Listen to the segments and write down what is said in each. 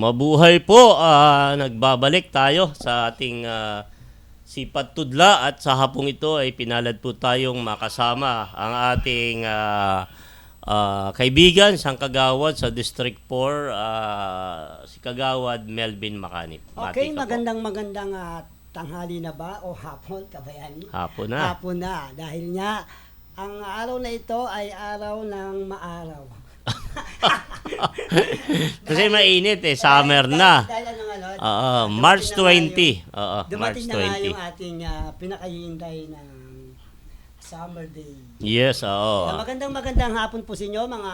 mabuhay po. Ah, nagbabalik tayo sa ating ah, sipat tudla at sa hapong ito ay pinalad po tayong makasama ang ating ah, ah, kaibigan, siyang kagawad sa District 4, ah, si Kagawad Melvin Macanip. Bati Okay, ka po. magandang magandang ah, tanghali na ba o hapon, kabayani? Hapon na. Hapon na. Dahil nga, ang araw na ito ay araw ng maaraw. Kasi mainit eh, summer na. Ano ano, Oo, dumating March na nga yung- 20. Oo, March Dumating na nga yung 20. ating uh, pinakahihintay ng summer day. Yes, Ah, oo. magandang magandang hapon po sa inyo, mga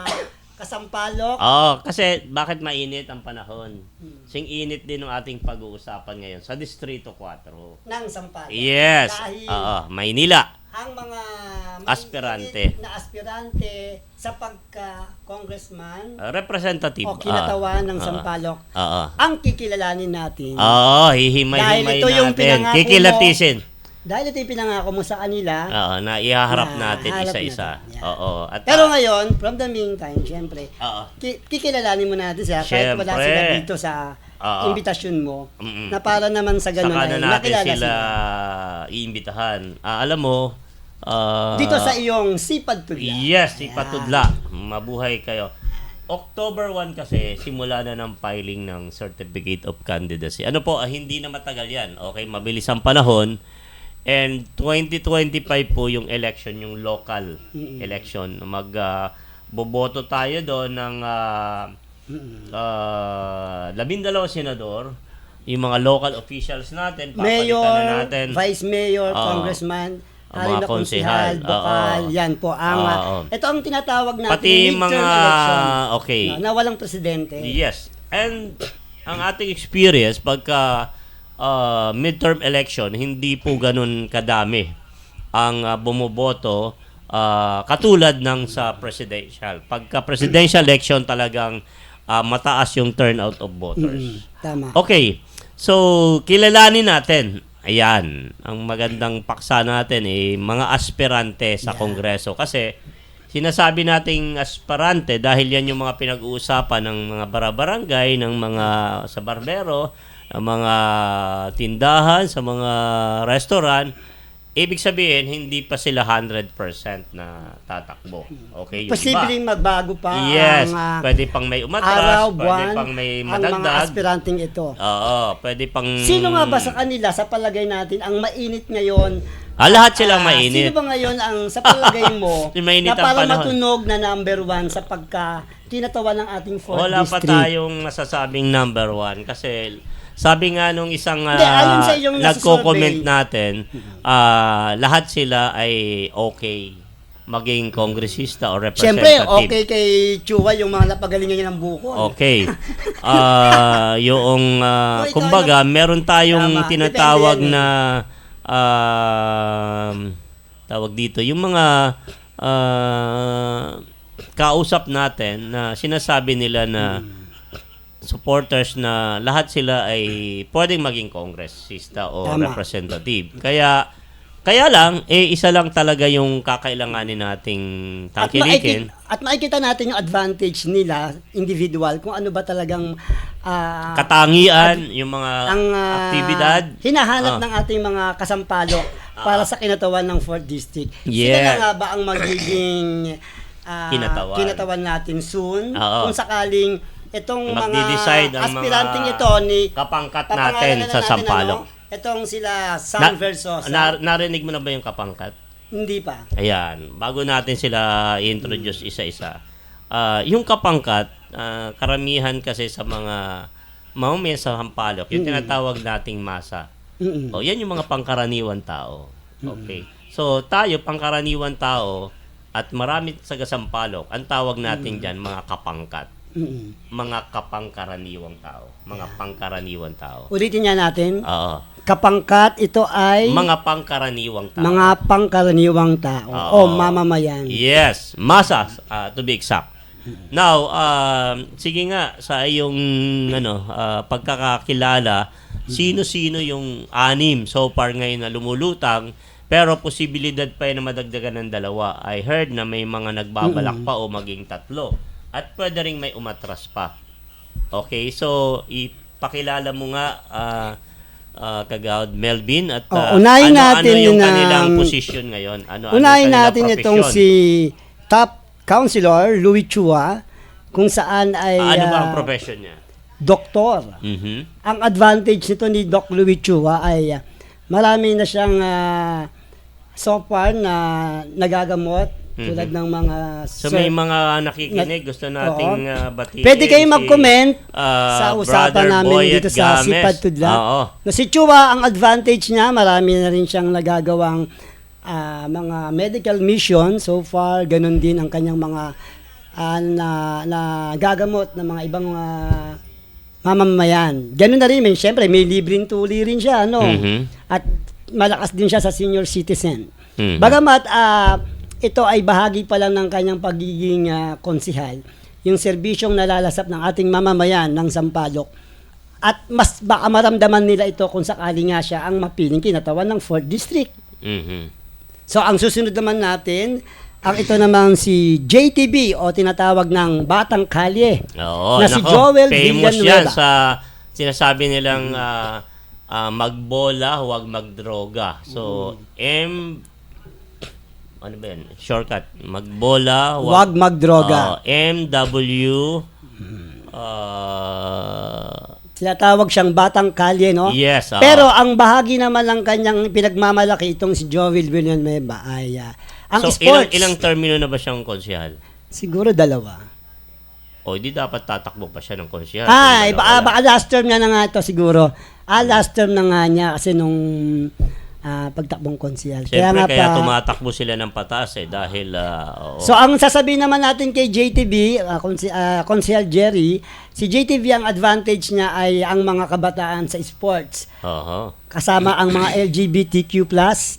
kasampalok. Oo, kasi bakit mainit ang panahon? Hmm. Sing init din ng ating pag-uusapan ngayon sa Distrito 4. ng sampalok. Yes. Dahil Oo, Maynila. Ang mga Aspirante. na aspirante sa pagka-congressman Uh, representative. o kinatawan ng Ah, Sampalok, ah, Oo. ang kikilalanin natin. Oo, hihimay-himay Dahil ito yung natin. pinangako Kikilatisin. Dahil ito yung pinangako mo sa kanila. Oo, na ihaharap Na natin isa-isa. natin, yan. Oo. At, Pero ah, ngayon, from the meantime, syempre, Oo. ki- kikilalanin mo natin siya kahit wala Syempre. sila dito sa Oo. invitasyon mo Mm-mm. na para naman sa ganun Saka na natin makilala sila iimbitahan. Ah, alam mo, ah, Dito sa iyong sipad tulad. Yes, si Ayan. Patudla. Mabuhay kayo. October 1 kasi, simula na ng filing ng Certificate of Candidacy. Ano po, ah, hindi na matagal yan. Okay, mabilis ang panahon. And 2025 po yung election, yung local election. Mag, ah, boboto tayo doon ng uh, Mm-mm. labindalawang senador. Yung mga local officials natin, papalitan Mayor, na natin. Vice Mayor, Oo. Congressman, Ang mga konsehal, bokal, oo. yan po. Ang, Oo. ito ang tinatawag natin Pati mga, election. okay. Na, na walang presidente. Yes. And ang ating experience pagka uh, midterm election, hindi po ganun kadami ang uh, bumoboto uh, katulad ng sa presidential. Pagka presidential election talagang uh, mataas yung turnout of Mm, voters. tama. Okay. So, kilalanin natin. Ayan, ang magandang paksa natin eh, mga aspirante sa Yeah. Kongreso. Kasi, sinasabi nating aspirante dahil yan yung mga pinag-uusapan ng mga barabarangay, ng mga sa barbero, ng mga tindahan, sa mga restaurant. Ibig sabihin, hindi pa sila 100% na tatakbo. Okay, yung iba. Posibleng magbago pa Yes, ang ah, pwede pang may umatras, araw, pwede buwan, pang may ang mga madagdag. aspiranting ito. Oo, pwede pang... Sino nga ba sa kanila, sa palagay natin, ang mainit ngayon? Ah, lahat silang Ah, mainit. Sino ba ngayon ang sa palagay mo na para panahon. matunog na number one sa pagka tinatawa ng ating fourth Wala pa district? tayong masasabing number one kasi sabi nga nung isang Hindi, uh, iyong nagko-comment nasa-survey. natin, ah, lahat sila ay okay maging kongresista o representative. Siyempre, okay kay Chua yung mga napagalingan niya ng buko. Okay. Ah, yung ah, ikaw kumbaga, meron tayong Tama. tinatawag Depende na um, tawag dito, yung mga ah, kausap natin na sinasabi nila na supporters na lahat sila ay pwedeng maging congressista o Tama. representative. Kaya kaya lang eh isa lang talaga yung kakailanganin nating At tangkilikin. at makikita natin yung advantage nila, individual, kung ano ba talagang ah, katangian, yung mga ang ah, aktibidad. hinahanap Ah. ng ating mga kasampalok para sa kinatawan ng 4th District. Sila Yeah. na nga ba ang magiging ah, Kinatawan. kinatawan natin soon? Oo. Kung sakaling itong mga Magdi-decide ang aspiranting mga ito ni kapangkat natin na sa natin, Sampaloc. Ano, itong sila San Na- Versosa. na- narinig mo na ba yung kapangkat? Hindi pa. Ayan, bago natin sila i-introduce isa-isa. Ah, yung kapangkat, ah, karamihan kasi sa mga mamamayan sa Hampalok, yung tinatawag nating masa. Mm-mm. O, yan yung mga pangkaraniwan tao. Okay. So, tayo, pangkaraniwan tao, at marami sa Gasampalok, ang tawag natin dyan, mga kapangkat. Mm-mm. Mga kapangkaraniwang tao. Mga pangkaraniwang tao. Ulitin nga natin. Oo. Kapangkat, ito ay Mga pangkaraniwang tao. mga pangkaraniwang tao Oo. o mamamayan. Yes, masas uh, to be exact. Now, um, sige nga sa iyong ano ah, pagkakakilala, sino-sino yung anim so far ngayon na lumulutang pero posibilidad pa yun na madagdagan ng dalawa. I heard na may mga nagbabalak pa o maging tatlo. At pwede rin may umatras pa. Okay, so ipakilala mo nga ah ah, Kagawad Melvin at Oh, ah, unahin ano, natin ano yung yun, kanilang um, position ngayon? Ano, ano Unahin kanilang natin itong profesyon? si top counselor Louis Chua kung saan ay Ah, ano ba ang profession niya? doktor. Mhm. Ang advantage nito ni Doc Louis Chua ay ah, marami na siyang ah, so far na nagagamot tulad ng mga. So sir- may mga nakikinig, gusto nating ah, batiin. Pwede kayo si, mag-comment ah, sa usapan namin Boyet dito sa Games. Sipad Tudla. Oo. Na si Chua, ang advantage niya, marami na rin siyang nagagawang ah, mga medical mission. So far, ganun din ang kanyang mga ah, na, na gagamot ng mga ibang ah, mamamayan. Ganun na rin, may, syempre, may libreng tuli rin siya, ano? Mhm. At malakas din siya sa senior citizen. Mhm. Bagamat ah, ito ay bahagi pa lang ng kanyang pagiging ah, konsihal, yung serbisyong nalalasap ng ating mamamayan ng Sampaloc. At mas baka maramdaman nila ito kung sakali nga siya ang mapiling kinatawan ng 4th District. Mhm. So ang susunod naman natin, ang ito naman si JTB o tinatawag ng Batang Kalye. Oo, Na si nako, Joel famous Villanueva. yan sa sinasabi nilang ah, ah, magbola, huwag magdroga. So, M ano ba yan? Shortcut. Magbola, Huwag magdroga. Oo, MW ah, Tinatawag siyang Batang Kalye, no? Yes. oo. Pero ang bahagi naman ng kanyang pinagmamalaki itong si Joel Villanueva ay ah, ang so, sports. ilang, ilang termino na ba siyang konsihal? Siguro dalawa. O, di dapat tatakbo pa siya ng. Ay, Kung baka, wala- baka last term na nga ito siguro. Ah, last term na nga niya kasi nung ah, pagtakbong konsihal. Siyempre, kaya, pa- tumatakbo sila ng patas eh, dahil, ah, oo. So ang sasabihin naman natin kay JTV, uh, Konsehal Jerry, si JTV ang advantage niya ay ang mga kabataan sa sports. Oho. Kasama ang mga LGBTQ+,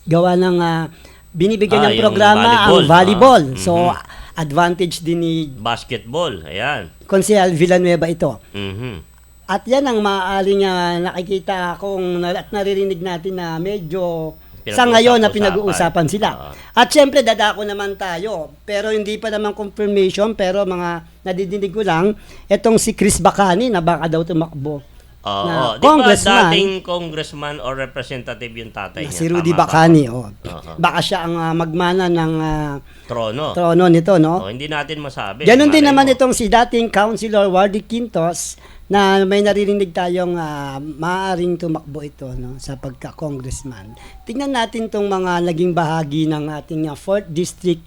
gawa ng ah, binibigyan Ah, ng programa volleyball. ang volleyball. Ah, So mhm. advantage din ni Basketball, ayan. Konsehal Villanueva ito. Mhm. At yan ang maaaring ah, nakikita kung at naririnig natin na medyo sa ngayon na pinag-uusapan sila. Oo. At syempre dadako naman tayo. Pero hindi pa naman confirmation pero mga nadidinig ko lang itong si Chris Bacani na baka daw tumakbo. Oo. na Di ba congressman. dating congressman or representative yung tatay niya? si Rudy? Bacani. Oh. Oo. Baka siya ang ah, magmana ng ah, Trono. trono nito, no? Oh, hindi natin masabi. Ganon din naman mo. itong si dating Councilor Wardy Quintos na may naririnig tayong ah, maaaring tumakbo ito no, sa pagka-congressman. Tingnan natin itong mga naging bahagi ng ating 4th District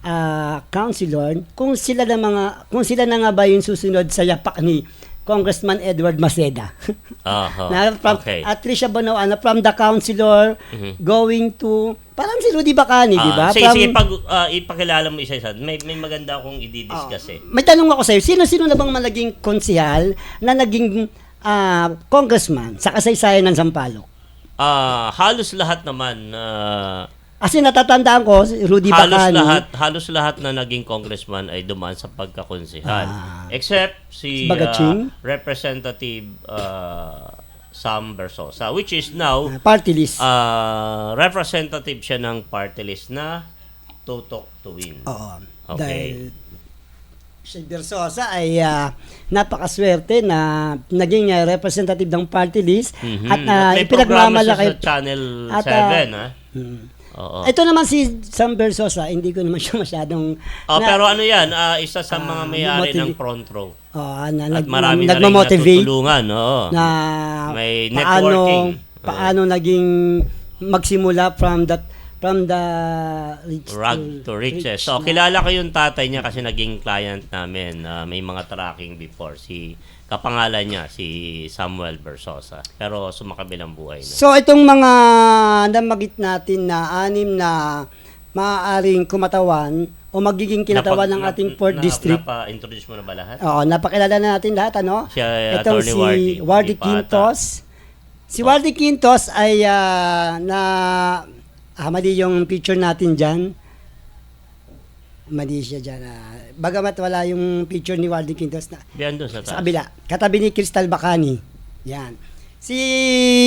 ah, Councilor kung sila na mga kung sila na nga ba yung susunod sa yapak ni Congressman Edward Maceda. Oho. na from, okay. At Tricia Bonoan, na from the councilor Mhm. going to parang si Rudy Bacani, di ba? Ah, sige, From- sige, pag ah, ipakilala mo isa-isa, may, may maganda akong i-discuss eh. May tanong ako sa'yo, sino-sino na bang malaging konsihal na naging ah, congressman sa kasaysayan ng Sampaloc? Ah, halos lahat naman ah, Kasi natatandaan ko, si Rudy halos Bacani. lahat halos lahat na naging congressman ay dumaan sa pagkakonsihal. Ah. Except si Bagaching? ah, Representative ah, Sam Bersosa which is now ah, party list. ah, representative siya ng party list na Tutok to Win. Oo. Okay. Dahil si Bersosa ay ah, napakaswerte na naging ah, representative ng party list Mhm. at uh, may programa siya ipinagmamalaki. sa Channel At, 7, ah, ha? Oo. Ito naman si Sam Bersosa, hindi ko naman siya masyadong Oh, na- pero ano yan, ah, isa sa mga Ah, may-ari ng front row. oh, na, At nag, marami na rin natutulungan. Oo. na May paano networking. paano naging magsimula from that from the rich Rag to riches. So, kilala ko yung tatay niya kasi naging client namin. Ah, may mga tracking before. Si kapangalan niya, si Samuel Versosa. Pero sumakabilang buhay na. So itong mga namagit natin na anim na maaaring kumatawan o magiging kinatawan ng ating 4th nap- district. Napa-introduce mo na ba lahat? Oo, napakilala na natin lahat ano? Siya, eh, Itong si Wardy. Wardy. Quintos. Si Wardy Quintos ay ah, na ah, mali yung picture natin diyan. Mali siya dyan. ah. Bagamat wala yung picture ni Wardy Quintos na Diyan doon sa sa taas. kabila. Katabi ni Crystal Bacani. Yan. Si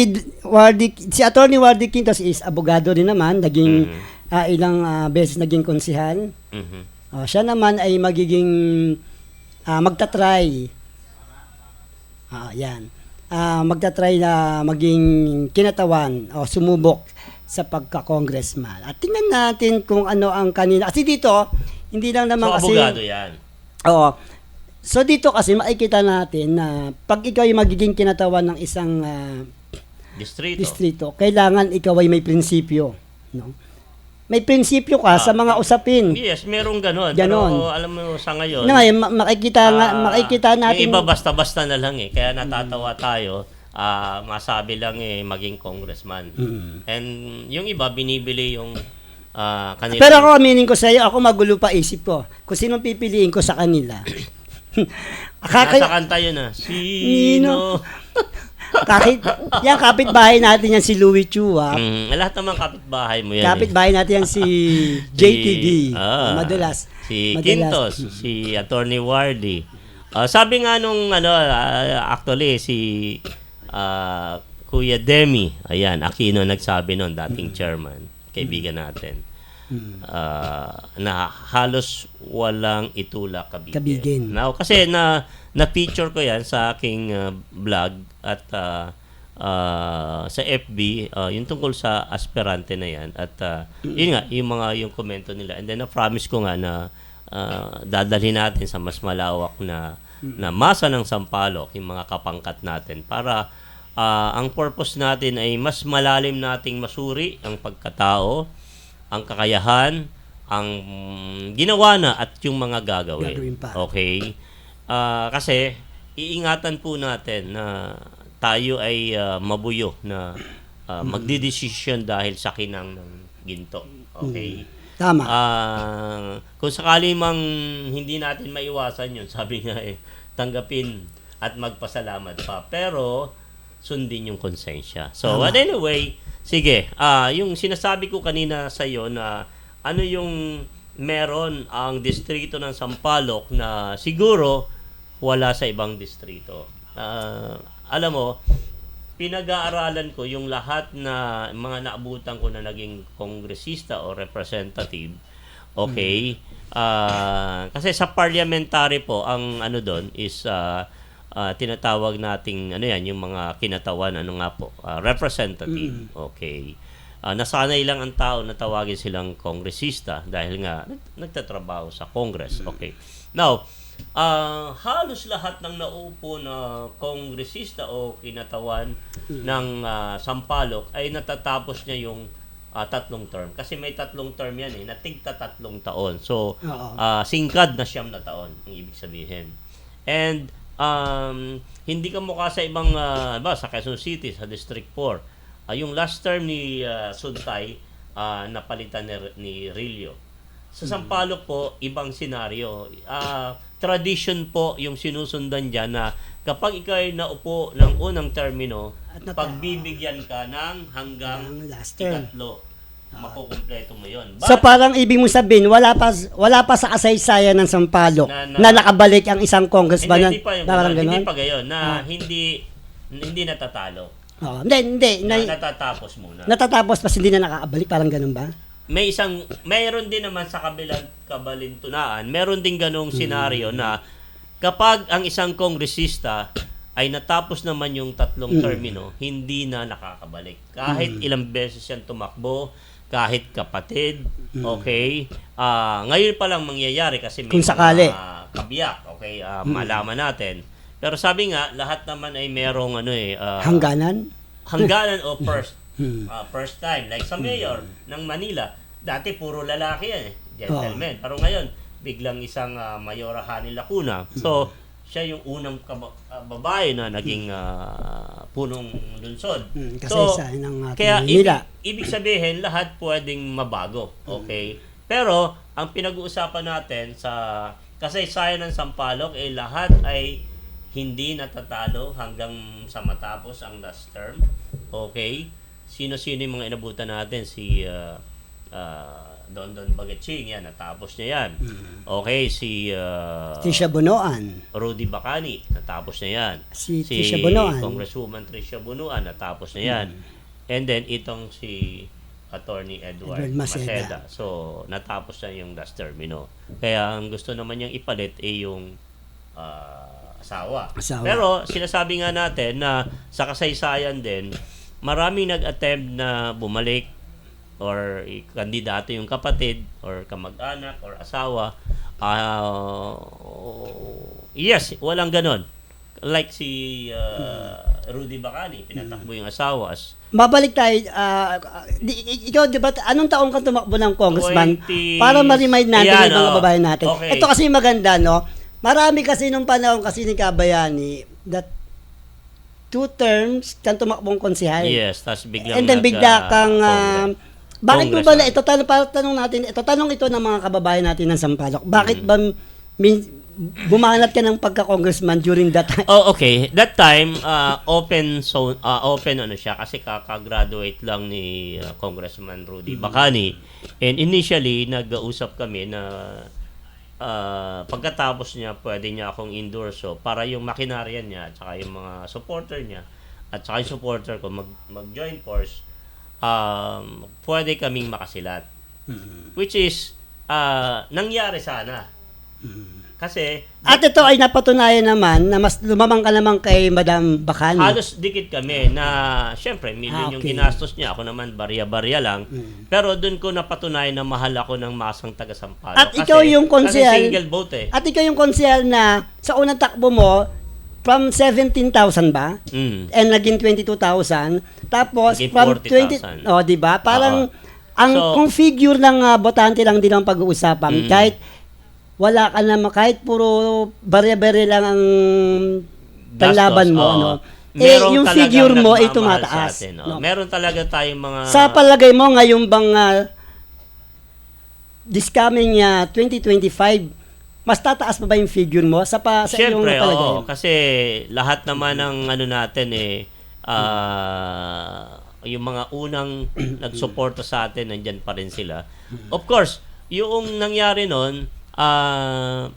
D- Wardy, si Attorney Wardy Quintos is abogado rin naman, naging Mhm. ah, ilang ah, beses naging konsihal. Mhm. Oh, siya naman ay magiging ah, magta-try Ah, yan. Ah, magta-try na maging kinatawan o sumubok sa pagka-congressman. At tingnan natin kung ano ang kanina. Kasi dito, hindi lang So, naman kasi... abogado yan. Oo. So dito kasi makikita natin na pag ikaw ay magiging kinatawan ng isang ah, Distrito. distrito, kailangan ikaw ay may prinsipyo, no? May prinsipyo ka sa mga usapin. Yes, merong ganon. Ganon. Pero alam mo sa ngayon, Na ngayon, ma- makikita nga, ah, makikita natin Yung iba basta-basta na lang eh. Kaya natatawa tayo. ah masabi lang eh maging congressman. And yung iba binibili yung ah kanila. Pero ako aminin ko sa iyo, ako magulo pa isip ko. Kung sino pipiliin ko sa kanila. Nasa Kaka- kanta yun ah. Sino? kahit yan kapitbahay natin yan si Louis Chua. Mm, lahat naman kapitbahay mo yan. eh. Kapitbahay natin yan si JTD. ah, madalas. Si madalas. Quintos, si Attorney Wardy. Ah, sabi nga nung ano ah, actually si ah, Kuya Demi, ayan, Aquino nagsabi noon dating chairman, kaibigan natin. ah, na halos walang itulak kabigin. Kabigin. Now, kasi na na-feature ko 'yan sa aking ah, vlog at ah, ah, sa FB, ah, yung tungkol sa aspirante na 'yan at ah, yun nga yung mga yung komento nila. And then na-promise ko nga na ah, dadalhin natin sa mas malawak na na masa ng Sampaloc yung mga kapangkat natin para ah, ang purpose natin ay mas malalim nating masuri ang pagkatao, ang kakayahan, ang ginawa na at yung mga gagawin. Gagawin pa. Okay? Ah, kasi iingatan po natin na tayo ay ah, mabuyo na ah, magdidesisyon dahil sa kinang ng ginto. Okay? Tama. Ah, kung sakali mang hindi natin maiwasan yun, sabi nga eh, tanggapin at magpasalamat pa. Pero, sundin yung konsensya. So, Tama. but anyway, sige, ah yung sinasabi ko kanina sa iyo na ano yung meron ang distrito ng Sampaloc na siguro wala sa ibang distrito. Ah, alam mo, pinag-aaralan ko yung lahat na mga naabutan ko na naging kongresista o representative. Okay? Ah, kasi sa parliamentary po, ang ano doon is ah, ah, tinatawag nating ano yan, yung mga kinatawan, ano nga po, ah, representative. Okay. Ah, nasanay lang ang tao na tawagin silang kongresista dahil nga nag- nagtatrabaho sa Congress. Okay. Now, ah, halos lahat ng naupo na kongresista o kinatawan ng ah, Sampaloc ay natatapos niya yung ah, tatlong term. Kasi may tatlong term yan eh, natigta tatlong taon. So, ah, singkad na siyam na taon, ang ibig sabihin. And, um, hindi ka mukha sa ibang, ah, ba, sa Quezon City, sa District 4. Ah, yung last term ni ah, Suntay, ah, napalitan ni, ni Rillo. Sa Sampaloc po, ibang senaryo. Ah, tradition po yung sinusundan dyan na kapag ikaw ay naupo ng unang termino, At nata- pagbibigyan ka ng hanggang Ang last term. ikatlo. Makukumpleto mo yun. So parang ibig mo sabihin, wala pa wala pa sa kasaysayan ng Sampaloc Na- na, na- nakabalik ang isang congressman. hindi, hindi pa yung parang ganun. Hindi pa gayon na Ah. hindi hindi natatalo. Oo. hindi, hindi. Na, Na, natatapos muna. natatapos pa hindi na nakakabalik, parang ganun ba? may isang mayroon din naman sa kabilang kabalintunaan, meron din ganong senaryo na kapag ang isang kongresista ay natapos naman yung tatlong termino, hindi na nakakabalik. Kahit ilang beses yan tumakbo, kahit kapatid, okay? Ah, ngayon pa lang mangyayari kasi may Kung sakali. mga kabiyak, okay? Ah, malaman natin. Pero sabi nga, lahat naman ay merong ano eh, ah, Hangganan? hangganan o first uh, first time like sa mayor ng Manila dati puro lalaki yan eh gentleman pero ngayon biglang isang uh, mayora Hani Lacuna so siya yung unang kaba- uh, babae na naging uh, punong lungsod Hmm, so kasaysayan ng kaya ibig, ibig sabihin lahat pwedeng mabago okay pero ang pinag-uusapan natin sa kasaysayan ng Sampaloc eh lahat ay hindi natatalo hanggang sa matapos ang last term. Okay? Sino-sino yung mga inabutan natin? Si uh, uh, Don Don Bagaching, yan, natapos niya yan. Okay, si uh, Tisha Bonoan. Rudy Bacani, natapos niya yan. Si Tricia Bunuan. Congresswoman Tricia Bunuan, natapos na yan. And then, itong si Attorney Edward, Edward Maceda. Maceda. So, natapos na yung last term, you know. Kaya, ang gusto naman niyang ipalit ay yung ah, asawa. Asawa. Pero sinasabi nga natin na sa kasaysayan din, maraming nag-attempt na bumalik or kandidato yung kapatid or kamag-anak or asawa. Ah, yes, walang ganon. Like si ah, Rudy Bacani, pinatakbo yung asawa as Mabalik tayo, di, i- ikaw, di ba, anong taong ka tumakbo ng congressman? 20s. Para ma-remind natin Yan, yung mga oo. kababayan natin. Okay. Ito kasi maganda, no? Marami kasi nung panahon kasi ni Kabayani that two terms kang tumakbong konsihal. Yes, tas biglang And then bigla kang, Congress. Bakit mo ba, Congressman. ito tanong, para tanong natin, ito tanong ito ng mga kababayan natin ng Sampaloc, bakit Mm. ba min, bumanat ka ng pagka-congressman during that time? Oh, okay. That time, uh, open so uh, open ano siya kasi kaka-graduate lang ni uh, Congressman Rudy Bacani. And initially, nag-usap kami na uh, pagkatapos niya, pwede niya akong endorso para yung makinarya niya at saka yung mga supporter niya at saka yung supporter ko mag, mag-join force, um, pwede kaming makasilat. Which is, uh, nangyari sana. Kasi, At ito ay napatunayan naman na mas lumamang ka naman kay Madam Bacani. Halos dikit kami na, syempre, million Ah, yung okay. ginastos niya. Ako naman, barya-barya lang. Pero doon ko napatunayan na mahal ako ng masang taga-Sampalo. At ikaw yung konsehal- Kasi single vote eh. At ikaw yung konsehal na sa unang takbo mo, from 17,000 ba? Mm. And naging 22,000. Tapos Naging from 40,000. 20, oh, 'di ba? Parang Oo. ang So- kung figure ng ah, botante lang din ang pag-uusapan. Mm. Kahit wala ka naman, kahit puro barya-barya lang ang panlaban mo, oo. ano? Eh, Merong yung talagang figure mo ay tumataas. atin, oh. no? Meron talaga tayong mga... Sa palagay mo, ngayong bang ah, this coming ah, 2025, mas tataas pa ba yung figure mo sa pa sa iyong Siyempre, palagay? oo. Kasi lahat naman ng ano natin eh, ah, yung mga unang nagsuporta sa atin, nandyan pa rin sila. Of course, yung nangyari nun, ah,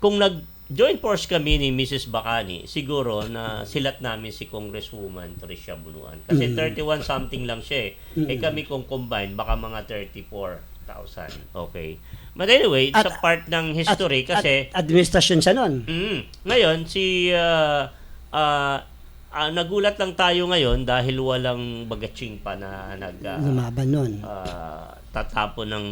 kung nag-join force kami ni Mrs. Bacani, siguro na silat namin si Congresswoman Tricia Bunuan. Kasi 31 something lang siya eh. Eh kami kung combine, baka mga 34,000. Okay. But anyway, At- sa part ng history, At- kasi at administrasyon siya noon. Mm. Ngayon, si ah, ah, ah, nagulat lang tayo ngayon dahil walang bagaching pa na nag ah, Lumaban noon. ah, tatapo ng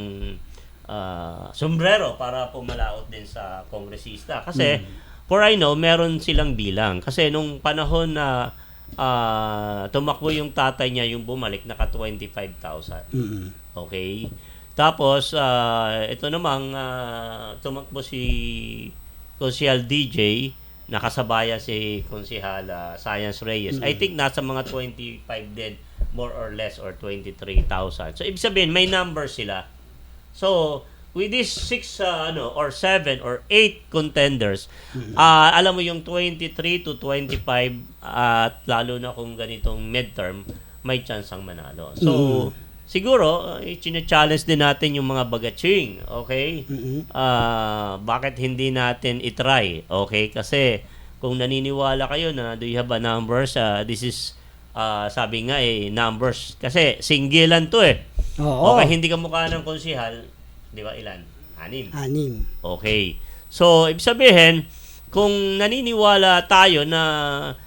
ah, sombrero para pumalaot din sa kongresista. Kasi, for I know, meron silang bilang. Kasi nung panahon na ah, tumakbo yung tatay niya, yung bumalik, naka 25,000. Mm. Okay. Tapos, ah, ito namang ah, tumakbo si Konsihal DJ, nakasabaya si Konsihal ah, Science Reyes. I think nasa mga 25 din, more or less, or 23,000. So, ibig sabihin, may number sila. So, with these six, ah, ano, or seven, or eight contenders, ah, alam mo yung 23 to 25, at lalo na kung ganitong midterm, may chance ang manalo. So, siguro, uh, challenge din natin yung mga bagaching, okay? Mm-mm. Ah, bakit hindi natin itry, okay? Kasi, kung naniniwala kayo na do you have a numbers, ah, this is, ah, sabi nga eh, numbers. Kasi, singgilan to eh. Oo. Okay, hindi ka mukha ng konsihal, di ba ilan? Anim. Anim. Okay. So, ibig sabihin, kung naniniwala tayo na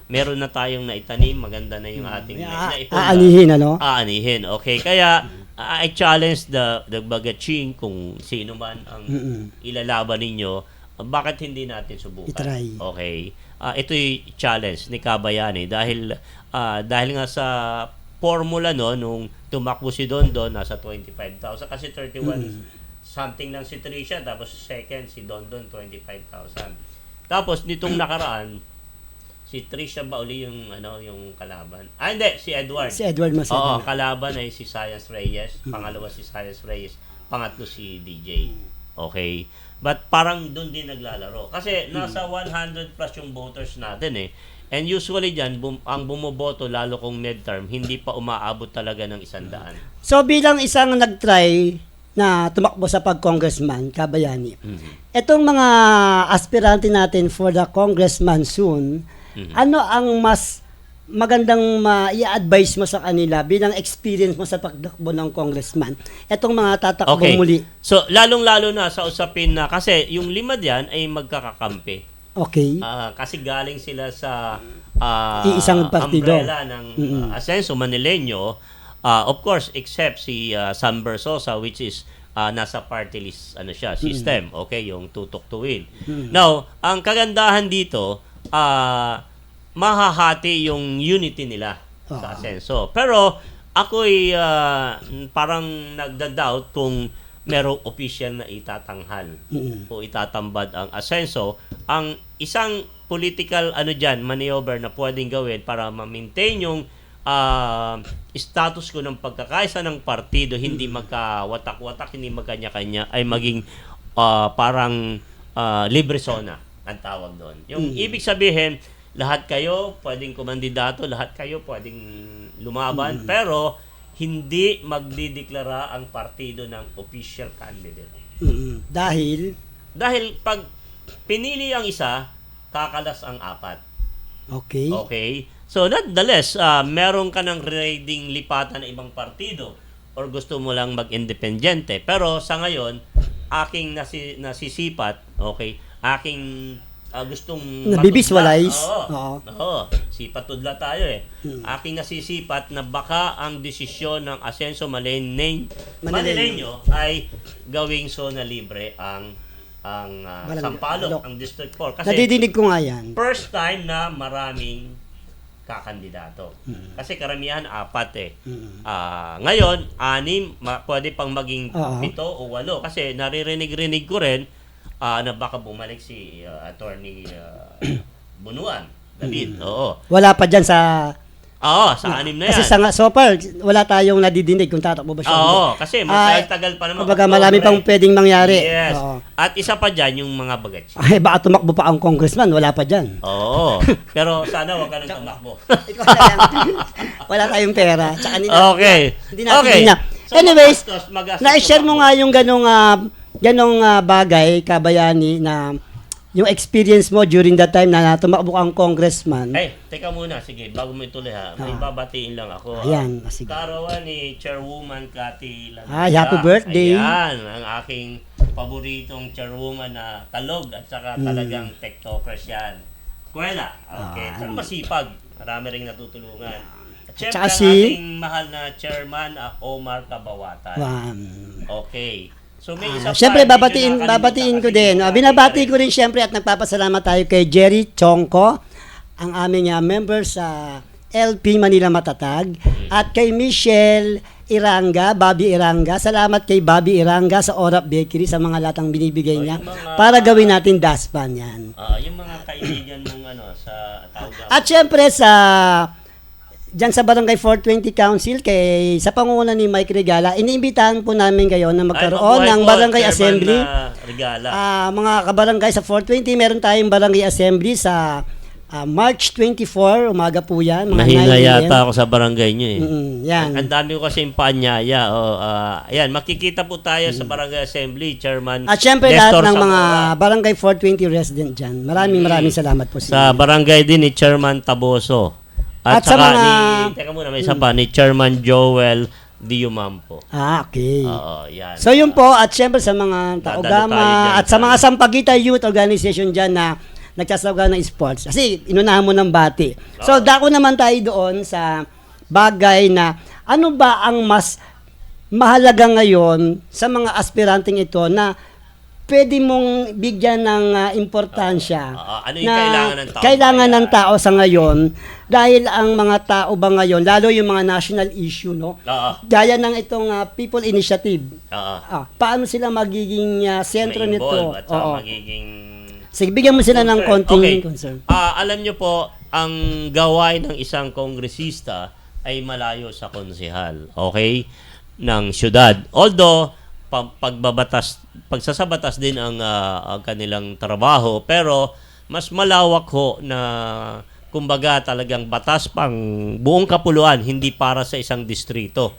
meron na tayong naitanim, maganda na yung ating A- naipon. aanihin, ano? Aanihin. Okay. Kaya, I challenge the, the bagaching kung sino man ang Mm-mm. ilalaban ninyo, uh, bakit hindi natin subukan? Itry. Okay. Ah, ito'y challenge ni Kabayani dahil ah, dahil nga sa formula no nung tumakbo si Dondon nasa 25,000 kasi 31 something lang si Tricia tapos second si Dondon 25,000. Tapos nitong nakaraan si Tricia ba uli yung ano yung kalaban? Ah hindi, si Edward. Si Edward Oo, Macedo. ang kalaban ay si Science Reyes, pangalawa si Science Reyes, pangatlo si DJ. Okay? But parang doon din naglalaro. Kasi nasa 100 plus yung voters natin eh. And usually dyan, bum- ang bumoboto lalo kung midterm, hindi pa umaabot talaga ng isang daan. So bilang isang nag-try na tumakbo sa pag-congressman, Kabayani, Mhm. etong mga aspirante natin for the congressman soon, Mhm. ano ang mas magandang ma-i-advise mo sa kanila bilang experience mo sa pagtakbo ng congressman? Etong mga tatakbo Okay. muli. So, lalong-lalo na sa usapin na, kasi yung lima diyan ay magkakakampi. Okay. Ah, kasi galing sila sa ah, Iisang partido. umbrella ng ah, Asenso Manileño. Ah, of course, except si ah, Sam Bersosa which is ah, nasa party list ano siya, system. Okay, yung tutok to win. Now, ang kagandahan dito, ah mahahati yung unity nila sa Ah. Asenso. Pero ako'y ah, parang nagda-doubt kung merong official na itatanghal Mm. o itatambad ang asenso, ang isang political ano diyan maneuver na pwedeng gawin para ma-maintain yung ah, status ko ng pagkakaisa ng partido hindi magkawatak-watak, hindi magkanya-kanya ay maging ah, parang ah, libre zona ang tawag doon. Yung ibig sabihin, lahat kayo pwedeng kumandidato, lahat kayo pwedeng lumaban, pero hindi magdideklara ang partido ng official candidate. Mm. Dahil, Dahil pag pinili ang isa, kakalas ang apat. Okay. Okay? So, nonetheless, uh, meron ka ng raiding lipatan ng ibang partido or gusto mo lang mag-independyente. Pero sa ngayon, aking nasi, nasisipat, okay, aking ah, gustong Nabibisualize? matudla. Oo. Oo. Oo. Sipat tudla tayo eh. Hmm. Aking nasisipat na baka ang desisyon ng Asenso Maleño, Manileño. Manileño ay gawing zona libre ang ang Barangay- Sampaloc, ang District 4. Kasi Nadidinig ko nga yan. first time na maraming kakandidato. Kasi karamihan apat eh. Mm. Ah, ngayon, anim, ma- pwede pang maging Oo. pito o walo. Kasi naririnig-rinig ko rin ah, na baka bumalik si ah, attorney ah, Bunuan. David, oo. Wala pa dyan sa... Oo, sa anim na yan. Kasi sa nga, so far, wala tayong nadidinig kung tatakbo ba siya. Oo, kasi Ah, matagal-tagal pa naman. Kumbaga, marami pang pwedeng mangyari. Yes. Oo. At isa pa dyan, yung mga bagets. Ay, baka tumakbo pa ang congressman, wala pa dyan. Oo. Pero sana wag ka nang tumakbo. Ikaw na lang. wala tayong pera. Tsaka na- Okay. Hindi natin okay. na. Anyways, na-share mo nga yung ganong, ah, ganong ah, bagay, kabayani, na yung experience mo during that time na tumakbo kang congressman. Ay, teka muna, sige, bago mo ituloy ha. May Ah. babatiin lang ako. Ayan, Ah, sige. Karawan ni Chairwoman Cathy Lanita. Ay, happy birthday. Ayan, ang aking paboritong chairwoman na talog at saka Hmm. talagang tektokers yan. Kuwela, okay. Ah. Saka masipag. Marami rin natutulungan. At syempre, si- ating mahal na chairman, ah, Omar Kabawatan. Wow. Okay. So may Ah, isa pa, Siyempre, babatiin, babatiin ko din. ko binabati ko rin siyempre at nagpapasalamat tayo kay Jerry Chongko, ang aming ah, member sa LP Manila Matatag, at kay Michelle Iranga, Bobby Iranga. Salamat kay Bobby Iranga sa Orap Bakery sa mga latang binibigay Oh, niya yung mga- para gawin natin daspan yan. Ah, yung mga kaibigan mong ano sa tawag At syempre sa Diyan sa Barangay 420 Council kay sa pangunguna ni Mike Regala, iniimbitahan po namin kayo na Ay, magkaroon mabuhay ng Barangay Chairman Assembly. na Regala. Ah, mga kabarangay sa 420, meron tayong barangay assembly sa ah, March 24, umaga po yan. Mga Mahina 9 a.m. yata ako sa barangay niyo eh. Mm, yan. Ang dami ko kasi paanyaya. Oh, ah, ayan, makikita po tayo sa Barangay Assembly, Chairman At syempre Nestor lahat ng mga Zamora. barangay 420 resident dyan. Maraming maraming salamat po sa Sa barangay din ni Chairman Taboso. At, At sa saka mga- ni, teka muna, may isa pa, ni Chairman Joel Diumampo. Ah, okay. Oo, yan. So yun po, at syempre sa mga Dadalo tayo Taogama, at sa sa- mga Sampaguita Youth Organization dyan na nagsasawagan ng sports. Kasi inunahan mo ng bati. So dako naman tayo doon sa bagay na ano ba ang mas mahalaga ngayon sa mga aspiranteng ito na pwede mong bigyan ng ah, importansya Oo, ano yung kailangan ng tao kailangan ng tao sa ngayon dahil ang mga tao ba ngayon lalo yung mga national issue no Oo. gaya ng itong ah, people initiative Oo. Ah, paano sila magiging ah, sentro nito? At Oo. magiging Sige, bigyan mo sila ng Concern. konting Okay. concern. Ah, alam nyo po, ang gawain ng isang kongresista ay malayo sa konsehal, okay? Ng syudad. Although, pagbabatas, pagsasabatas din ang, ah, ang kanilang trabaho, pero mas malawak ho na kumbaga talagang batas pang buong kapuluan, hindi para sa isang distrito.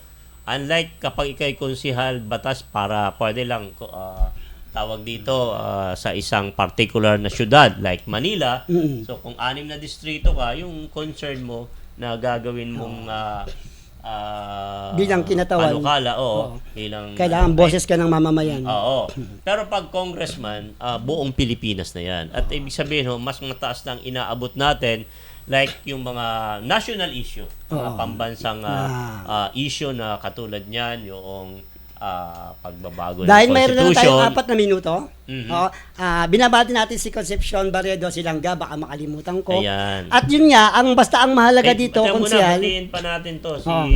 Unlike kapag ikay konsehal, batas para pwede lang ah, tawag dito ah, sa isang particular na syudad like Manila. So kung anim na distrito ka, yung concern mo na gagawin mong ah, ah, Bilang kinatawan. Panukala, oo. Oo. Bilang, Kailangan ano, boses ka ng mamamayan. Oo. Pero pag congressman, ah, buong Pilipinas na yan. At ibig sabihin, ho, mas mataas na ang inaabot natin like yung mga national issue, mga pambansang Ah. ah, issue na katulad niyan, yung ah, pagbabago Dahil ng mayroon na Constitution. tayong apat na minuto, Mhm. oo, ah, binabati natin si Concepcion Barredo Silangga, baka makalimutan ko. Ayan. At yun nga, ang basta ang mahalaga Eh, dito, muna, konsyal, batiin pa natin to. Si Oo.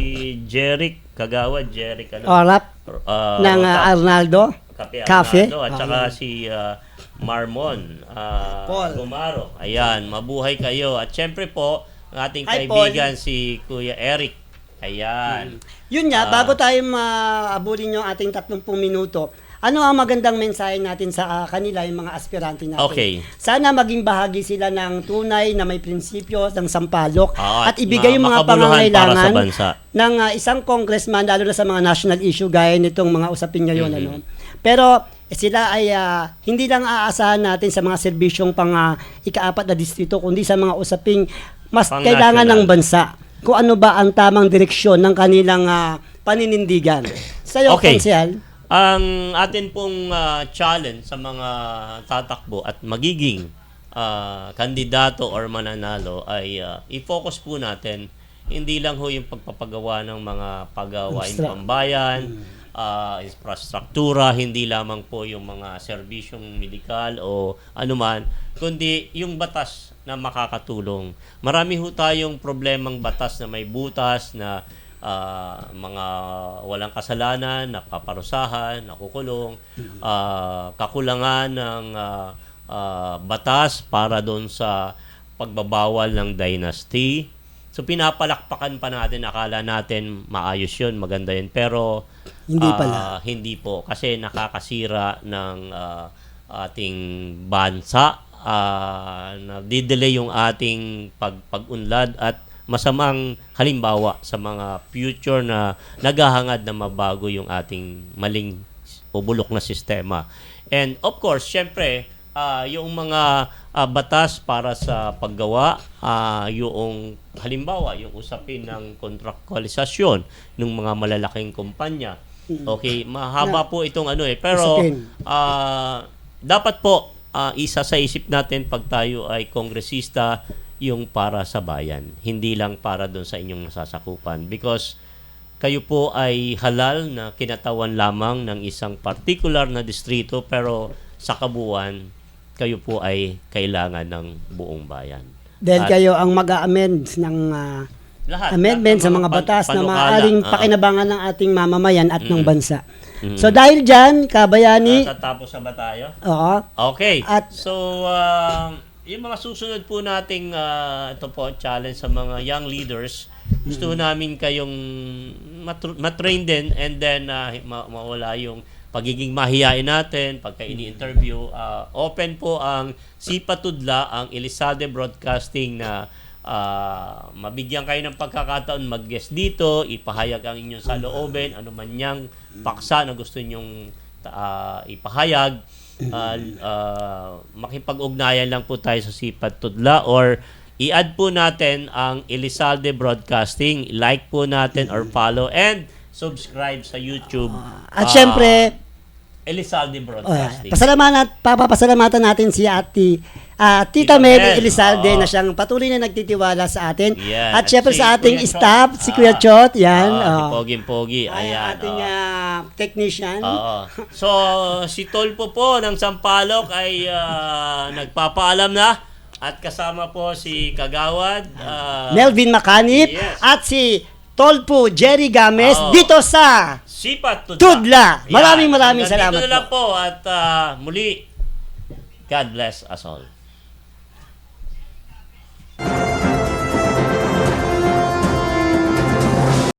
Jeric Kagawad, Jeric ano? orap ah, ng ah, Rota- Arnaldo, Cafe, Cafe. Arnaldo, at Oo. saka si ah, Marmon ah, Paul. Gumaro. Ayan, mabuhay kayo. At syempre po, ang ating Hi, kaibigan si Kuya Eric. Ayan. Yun nga, Ah. bago tayo maabulin yung ating 30 minuto, ano ang magandang mensahe natin sa ah, kanila, yung mga aspirante natin? Okay. Sana maging bahagi sila ng tunay na may prinsipyo, ng sampalok, Oo, at ibigay yung mga pangangailangan ng ah, isang congressman, lalo na sa mga national issue, gaya nitong mga usapin ngayon. Mhm. Ano? Pero eh, sila ay ah, hindi lang aasahan natin sa mga serbisyong pang ah, ikaapat na distrito, kundi sa mga usaping mas Pang kailangan ng bansa. Kung ano ba ang tamang direksyon ng kanilang ah, paninindigan. Sa'yo, Okay. Konsehal, Ang atin pong ah, challenge sa mga tatakbo at magiging ah, kandidato or mananalo ay ah, i-focus po natin hindi lang ho yung pagpapagawa ng mga pagawain pambayan, ah, infrastruktura, hindi lamang po yung mga serbisyong medikal o anuman, kundi yung batas na makakatulong. Marami ho tayong problemang batas na may butas na ah, mga walang kasalanan, napaparusahan, nakukulong, ah, kakulangan ng ah, ah, batas para doon sa pagbabawal ng dynasty. So pinapalakpakan pa natin, akala natin maayos yun, maganda yun. Pero Hindi ah, pala. hindi po kasi nakakasira ng ah, ating bansa, uh, nadidelay yung ating pag pag-unlad at masamang halimbawa sa mga future na naghahangad na mabago yung ating maling o bulok na sistema. And of course, syempre, ah, yung mga ah, batas para sa paggawa, ah, yung halimbawa, yung usapin ng kontraktualisasyon ng mga malalaking kumpanya. Okay, mahaba po itong ano eh. Pero ah, dapat po ah, isa sa isip natin pag tayo ay kongresista yung para sa bayan, hindi lang para doon sa inyong nasasakupan because kayo po ay halal na kinatawan lamang ng isang particular na distrito pero sa kabuuan kayo po ay kailangan ng buong bayan. dahil At kayo ang mag-amend ng ah, lahat, amendment lahat sa mga pan- batas na maaaring ah, pakinabangan ng ating mamamayan at ng bansa. Mm. So dahil dyan, kabayani, ah, tatapos na ba tayo? oo, Okay. At- so, um, yung mga susunod po nating ah, ito po, challenge sa mga young leaders, gusto namin kayong matr- matrain din and then ah, ma- mawala yung pagiging mahiyain natin pagka ini-interview. Ah, open po ang Sipatudla, ang Elisade Broadcasting na ah, mabigyan kayo ng pagkakataon mag-guest dito, ipahayag ang inyong saloobin, ano man yang paksa na gusto nyong ah, ipahayag uh, uh, makipag-ugnayan lang po tayo sa Sipat Tudla or i-add po natin ang Elizalde Broadcasting, like po natin or follow and subscribe sa YouTube. at ah, syempre, Elizalde Broadcasting. pasalamatan, papapasalamatan natin si Ate ah, Tita Tita Mel Mel, Elizalde oo. na siyang patuloy na nagtitiwala sa atin. Yan. At At syempre si sa ating Kuya Chot. staff, si Ah, Kuya Chot, yan. Ah, oh. Poging-Pogi. Ay, Ayan. ating oh. ah, technician. Oo. So, si Tolpo po ng Sampalok ay ah, nagpapaalam na at kasama po si Kagawad. ah, Melvin Macanip Yes. at si Tolpo Jerry Games Oo. dito sa Sipat Tudla. Tudla. Yan. Maraming maraming Hanggang salamat dito na lang po. At ah, muli, God bless us all.